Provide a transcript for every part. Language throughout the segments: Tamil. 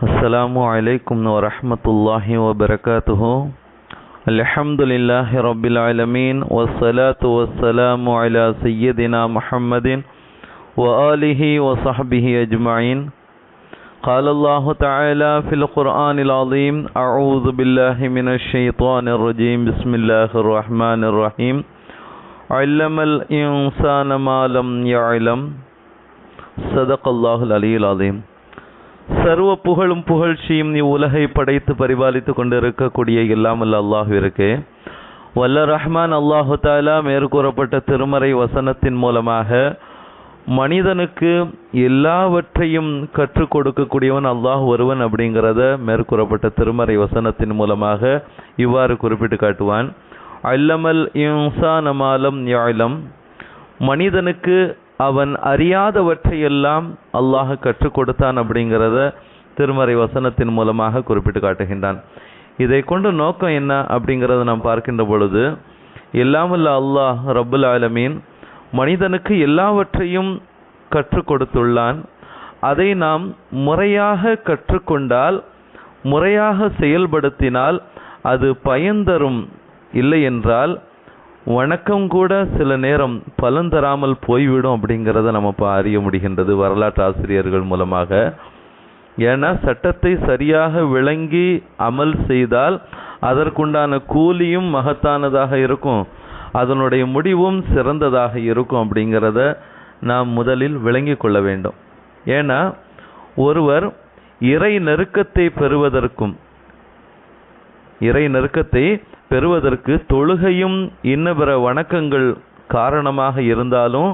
السلام عليكم ورحمة الله وبركاته. الحمد لله رب العالمين والصلاة والسلام على سيدنا محمد وآله وصحبه أجمعين. قال الله تعالى في القرآن العظيم أعوذ بالله من الشيطان الرجيم. بسم الله الرحمن الرحيم. علم الإنسان ما لم يعلم. صدق الله العلي العظيم. சர்வ புகழும் புகழ்ச்சியும் நீ உலகை படைத்து பரிபாலித்து கொண்டிருக்கக்கூடிய இல்லாமல் அல்லாஹுவிற்கு வல்ல ரஹ்மான் அல்லாஹு தாலா மேற்கூறப்பட்ட திருமறை வசனத்தின் மூலமாக மனிதனுக்கு எல்லாவற்றையும் கற்றுக் கொடுக்கக்கூடியவன் அல்லாஹ் ஒருவன் அப்படிங்கிறத மேற்கூறப்பட்ட திருமறை வசனத்தின் மூலமாக இவ்வாறு குறிப்பிட்டு காட்டுவான். அல்லமல் இன்சான் மாலம் யாழம் மனிதனுக்கு அவன் அறியாதவற்றையெல்லாம் அல்லாஹ் கற்றுக் கொடுத்தான் அப்படிங்கிறத திருமறை வசனத்தின் மூலமாக குறிப்பிட்டு காட்டுகின்றான். இதை கொண்டு நோக்கம் என்ன அப்படிங்கிறத நாம் பார்க்கின்ற பொழுது எல்லாமல்ல அல்லாஹ் ரபுல் ஆலமீன் மனிதனுக்கு எல்லாவற்றையும் கற்றுக் கொடுத்துள்ளான். அதை நாம் முறையாக கற்றுக்கொண்டால் முறையாக செயல்படுத்தினால் அது பயன் தரும் இல்லை என்றால் வணக்கம் கூட சில நேரம் பலன் தராமல் போய்விடும் அப்படிங்கிறத நம்ம இப்போ அறிய முடிகின்றது வரலாற்று ஆசிரியர்கள் மூலமாக. ஏன்னா சட்டத்தை சரியாக விளங்கி அமல் செய்தால் அதற்குண்டான கூலியும் மகத்தானதாக இருக்கும். அதனுடைய முடிவும் சிறந்ததாக இருக்கும் அப்படிங்கிறத நாம் முதலில் விளங்கி கொள்ள வேண்டும். ஏன்னா ஒருவர் இறை நெருக்கத்தை பெறுவதற்கும் இறை நெருக்கத்தை பெறுவதற்கு தொழுகையும் இன்ன பிற வணக்கங்கள் காரணமாக இருந்தாலும்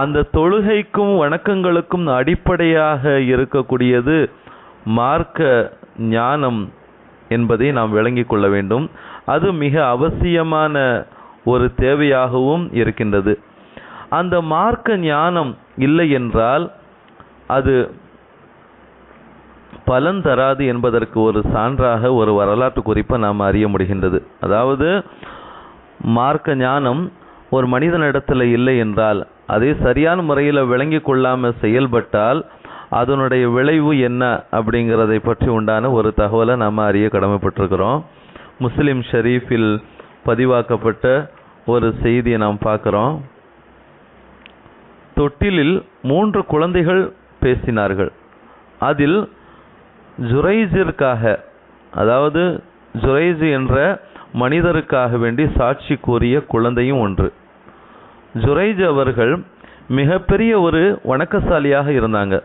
அந்த தொழுகைக்கும் வணக்கங்களுக்கும் அடிப்படையாக இருக்கக்கூடியது மார்க்க ஞானம் என்பதை நாம் விளங்கிக் கொள்ள வேண்டும். அது மிக அவசியமான ஒரு தேவையாகவும் இருக்கின்றது. அந்த மார்க்க ஞானம் இல்லை என்றால் அது பலன் தராது என்பதற்கு ஒரு சான்றாக ஒரு வரலாற்று குறிப்பை நாம் அறிய முடிகின்றது. அதாவது மார்க்க ஞானம் ஒரு மனிதனிடத்தில் இல்லை என்றால் அதை சரியான முறையில் விளங்கி கொள்ளாமல் செயல்பட்டால் அதனுடைய விளைவு என்ன அப்படிங்கிறதை பற்றி உண்டான ஒரு தகவலை நாம் அறிய கடமைப்பட்டிருக்கிறோம். முஸ்லிம் ஷரீஃபில் பதிவாக்கப்பட்ட ஒரு செய்தியை நாம் பார்க்குறோம். தொட்டிலில் மூன்று குழந்தைகள் பேசினார்கள். அதில் ஜுரைஜிற்காக அதாவது ஜுரைஸ் என்ற மனிதருக்காக வேண்டி சாட்சி கூறிய குழந்தையும் ஒன்று. ஜுரைஜ் அவர்கள் மிகப்பெரிய ஒரு வணக்கசாலியாக இருந்தாங்க.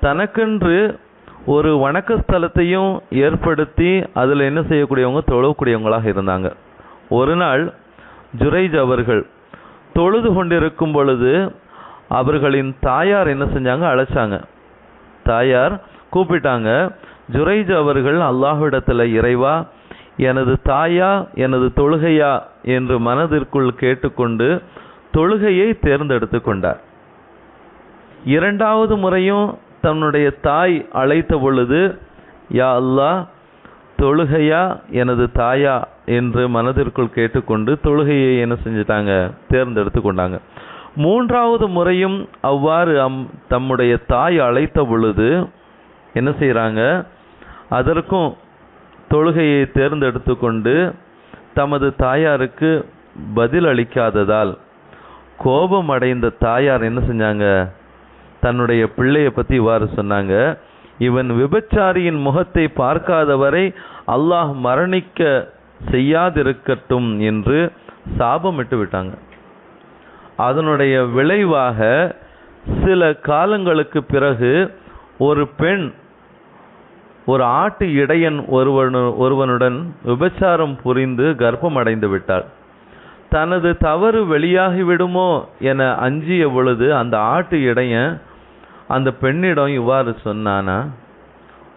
தனக்கென்று ஒரு வணக்க ஸ்தலத்தையும் ஏற்படுத்தி அதில் என்ன செய்யக்கூடியவங்க தொழக்கூடியவங்களாக இருந்தாங்க. ஒரு நாள் ஜுரைஜ் அவர்கள் தொழுது கொண்டிருக்கும் பொழுது அவர்களின் தாயார் என்ன செஞ்சாங்க? அழைச்சாங்க. தாயார் கூப்பிட்டாங்க ஜுரைஜ் அவர்கள் அல்லாஹ்விடத்தில் இறைவா எனது தாயா எனது தொழுகையா? என்று மனதிற்குள் கேட்டுக்கொண்டு தொழுகையை தேர்ந்தெடுத்து கொண்டார். இரண்டாவது முறையும் தன்னுடைய தாய் அழைத்த பொழுது யா அல்லா தொழுகையா எனது தாயா? என்று மனதிற்குள் கேட்டுக்கொண்டு தொழுகையை என்ன செஞ்சிட்டாங்க? தேர்ந்தெடுத்து கொண்டாங்க. மூன்றாவது முறையும் அவ்வாறு அம் தம்முடைய தாய் அழைத்த பொழுது என்ன செய்கிறாங்க அதற்கும் தொழுகையை தேர்ந்தெடுத்து கொண்டு தமது தாயாருக்கு பதில் அளிக்காததால் கோபம் அடைந்த தாயார் என்ன செஞ்சாங்க? தன்னுடைய பிள்ளையை பற்றி இவ்வாறு சொன்னாங்க. இவன் விபச்சாரியின் முகத்தை பார்க்காதவரை அல்லாஹ் மரணிக்க செய்யாதிருக்கட்டும் என்று சாபமிட்டு விட்டாங்க. அதனுடைய விளைவாக சில காலங்களுக்கு பிறகு ஒரு பெண் ஒரு ஆட்டு இடையன் ஒருவனு ஒருவனுடன் விபச்சாரம் புரிந்து கர்ப்பம் அடைந்து விட்டாள். தனது தவறு வெளியாகிவிடுமோ என அஞ்சிய பொழுது அந்த ஆட்டு இடையன் அந்த பெண்ணிடம் இவ்வாறு சொன்னானா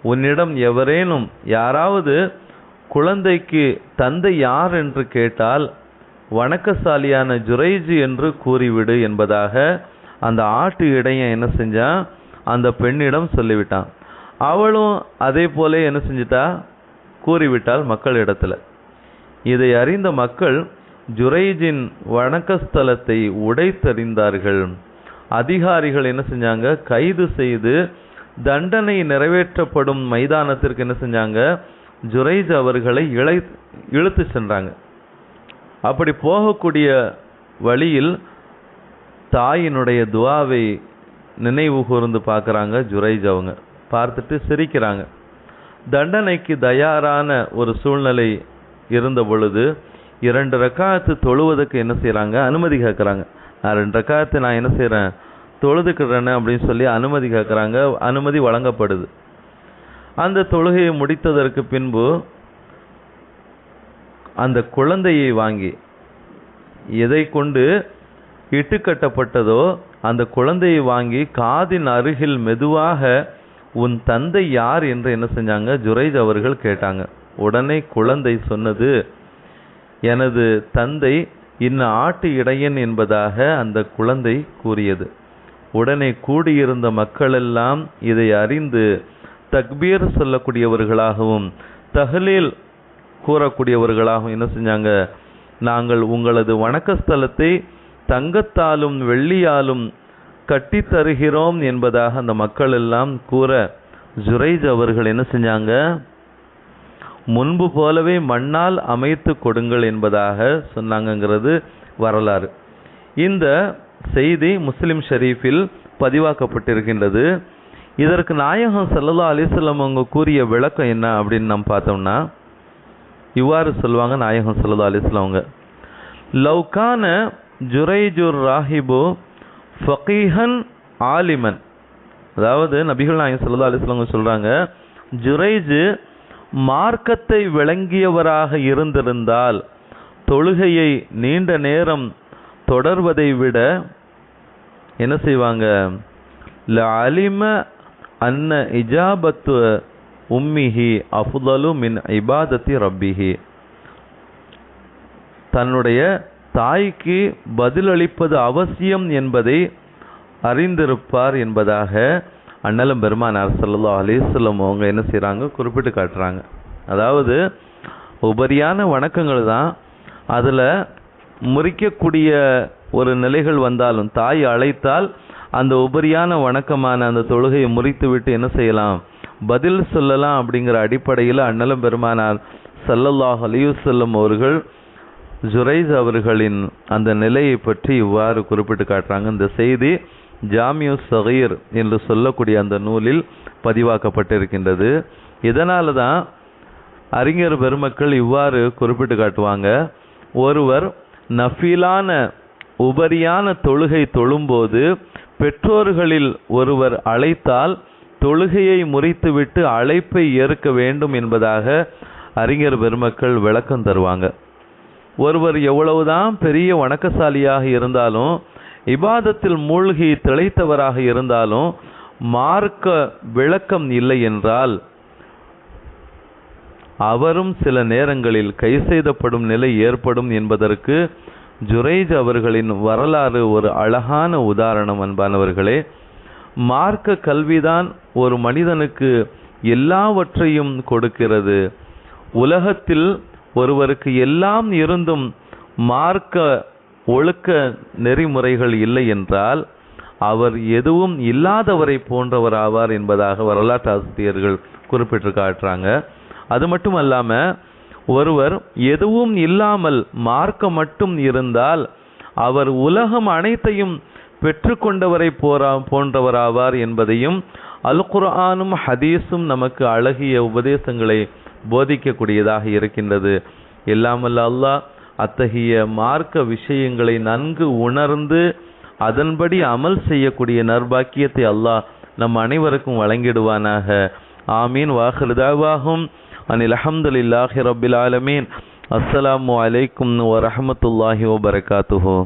உன்னிடம் எவரேனும் யாராவது குழந்தைக்கு தந்தை யார் என்று கேட்டால் வணக்கசாலியான ஜுரைஜி என்று கூறிவிடு என்பதாக அந்த ஆட்டு இடையன் என்ன செஞ்சான்? அந்த பெண்ணிடம் சொல்லிவிட்டான். அவளும் அதே போல என்ன செஞ்சிட்டா? கூறிவிட்டாள் மக்களிடத்துல. இதை அறிந்த மக்கள் ஜுரைஜின் வணக்கஸ்தலத்தை உடைத்தறிந்தார்கள். அதிகாரிகள் என்ன செஞ்சாங்க? கைது செய்து தண்டனை நிறைவேற்றப்படும் மைதானத்திற்கு என்ன செஞ்சாங்க? ஜுரைஜ் அவர்களை இழை இழுத்து சென்றாங்க. அப்படி போகக்கூடிய வழியில் தாயினுடைய துவாவை நினைவு கூர்ந்து பார்க்குறாங்க ஜுரைஜ் அவங்க. பார்த்துட்டு சிரிக்கிறாங்க. தண்டனைக்கு தயாரான ஒரு சூழ்நிலை இருந்த பொழுது இரண்டு ரக்காத்து தொழுவதற்கு என்ன செய்கிறாங்க அனுமதி கேட்குறாங்க. நான் ரெண்டு ரக்காத்து நான் என்ன செய்கிறேன் தொழுதுக்கிறேன்னு அப்படின்னு சொல்லி அனுமதி கேட்குறாங்க. அனுமதி வழங்கப்படுது. அந்த தொழுகையை முடித்ததற்கு பின்பு அந்த குழந்தையை வாங்கி எதை கொண்டு இட்டுக்கட்டப்பட்டதோ அந்த குழந்தையை வாங்கி காதின் அருகில் மெதுவாக உன் தந்தை யார் என்று என்ன செஞ்சாங்க? ஜுரைஜ் அவர்கள் கேட்டாங்க. உடனே குழந்தை சொன்னது எனது தந்தை இன்ன ஆட்டு இடையன் என்பதாக அந்த குழந்தை கூறியது. உடனே கூடியிருந்த மக்களெல்லாம் இதை அறிந்து தக்பீர் சொல்லக்கூடியவர்களாகவும் தஹலீல் கூறக்கூடியவர்களாகவும் என்ன செஞ்சாங்க? நாங்கள் உங்களது வணக்கஸ்தலத்தை தங்கத்தாலும் வெள்ளியாலும் கட்டி தருகிறோம் என்பதாக அந்த மக்கள் எல்லாம் கூற ஜுரைஜ் அவர்கள் என்ன செஞ்சாங்க? முன்பு போலவே மண்ணால் அமைத்து கொடுங்கள் என்பதாக சொன்னாங்கங்கிறது வரலாறு. இந்த செய்தி முஸ்லிம் ஷெரீஃபில் பதிவாக்கப்பட்டிருக்கின்றது. இதற்கு நாயகம் ஸல்லல்லாஹு அலைஹி அவங்க கூறிய விளக்கம் என்ன அப்படின்னு நம்ம பார்த்தோம்னா இவ்வாறு சொல்லுவாங்க நாயகம் ஸல்லல்லாஹு அலிஸ்லாம் அவங்க. லவ்கான ஜுரைஜுர் ராஹிபு ஃபகீஹன் ஆலிமன். அதாவது நபிகள் நாயகம் ஸல்லல்லாஹு அலைஹி சொல்கிறாங்க ஜுரைஜு மார்க்கத்தை விளங்கியவராக இருந்திருந்தால் தொழுகையை நீண்ட நேரம் தொடர்வதை விட என்ன செய்வாங்க? ல அலிம அன்ன இஜாபத்து உம்மிஹி அஃதலு மின் இபாதத்தி ரப்பிஹி. தன்னுடைய தாய்க்கு பதிலளிப்பது அவசியம் என்பதை அறிந்திருப்பார் என்பதாக அண்ணலும் பெருமானார் ஸல்லல்லாஹு அலைஹி அவங்க என்ன செய்கிறாங்க குறிப்பிட்டு காட்டுறாங்க. அதாவது உபரியான வணக்கங்கள் தான் அதில் முறிக்கக்கூடிய ஒரு நிலைகள் வந்தாலும் தாய் அழைத்தால் அந்த உபரியான வணக்கமான அந்த தொழுகையை முறித்துவிட்டு என்ன செய்யலாம்? பதில் சொல்லலாம் அப்படிங்கிற அடிப்படையில் அண்ணலும் பெருமானார் சல்லல்லாஹ் அலியுசல்லம் அவர்கள் ஜுரைஸ் அவர்களின் அந்த நிலையை பற்றி இவ்வாறு குறிப்பிட்டு காட்டுறாங்க. இந்த செய்தி ஜாமியு சகீர் என்று சொல்லக்கூடிய அந்த நூலில் பதிவாக்கப்பட்டிருக்கின்றது. இதனால தான் அறிஞர் பெருமக்கள் இவ்வாறு குறிப்பிட்டு காட்டுவாங்க. ஒருவர் நஃபீலான உபரியான தொழுகை தொழும்போது பெற்றோர்களில் ஒருவர் அழைத்தால் தொழுகையை முறித்துவிட்டு அழைப்பை ஏற்க வேண்டும் என்பதாக அறிஞர் பெருமக்கள் விளக்கம் தருவாங்க. ஒருவர் எவ்வளவுதான் பெரிய வணக்கசாலியாக இருந்தாலும் இபாதத்தில் மூழ்கி திளைத்தவராக இருந்தாலும் மார்க்க விளக்கம் இல்லை என்றால் அவரும் சில நேரங்களில் கை செய்தப்படும் நிலை ஏற்படும் என்பதற்கு ஜுரைஜ் அவர்களின் வரலாறு ஒரு அழகான உதாரணம் அன்பானவர்களே. மார்க்க கல்விதான் ஒரு மனிதனுக்கு எல்லாவற்றையும் கொடுக்கிறது. உலகத்தில் ஒருவருக்கு எல்லாம் இருந்தும் மார்க்க ஒழுக்க நெறிமுறைகள் இல்லை என்றால் அவர் எதுவும் இல்லாதவரை போன்றவர் ஆவார் என்பதாக வரலாற்று ஆசிரியர்கள் குறிப்பிட்டு காட்டுறாங்க அது மட்டும் அல்லாமல் ஒருவர் எதுவும் இல்லாமல் மார்க்க மட்டும் இருந்தால் அவர் உலகம் அனைத்தையும் பெற்றுக்கொண்டவரை போரா போன்றவராவார் என்பதையும் அல் குர்ஆனும் ஹதீஸும் நமக்கு அழகிய உபதேசங்களை போதிக்கக்கூடியதாக இருக்கின்றது. எல்லாமல்ல அல்லாஹ் அத்தகைய மார்க்க விஷயங்களை நன்கு உணர்ந்து அதன்படி அமல் செய்யக்கூடிய நற்பாக்கியத்தை அல்லாஹ் நம் அனைவருக்கும் வழங்கிடுவானாக. ஆமீன். வாஹிருதாவாகும் அனில் அஹமதுல்லாஹி ரபில் ஆலமீன். அஸ்ஸலாமு அலைக்கும் வரமத்துல்லாஹி வபரகாத்துஹோ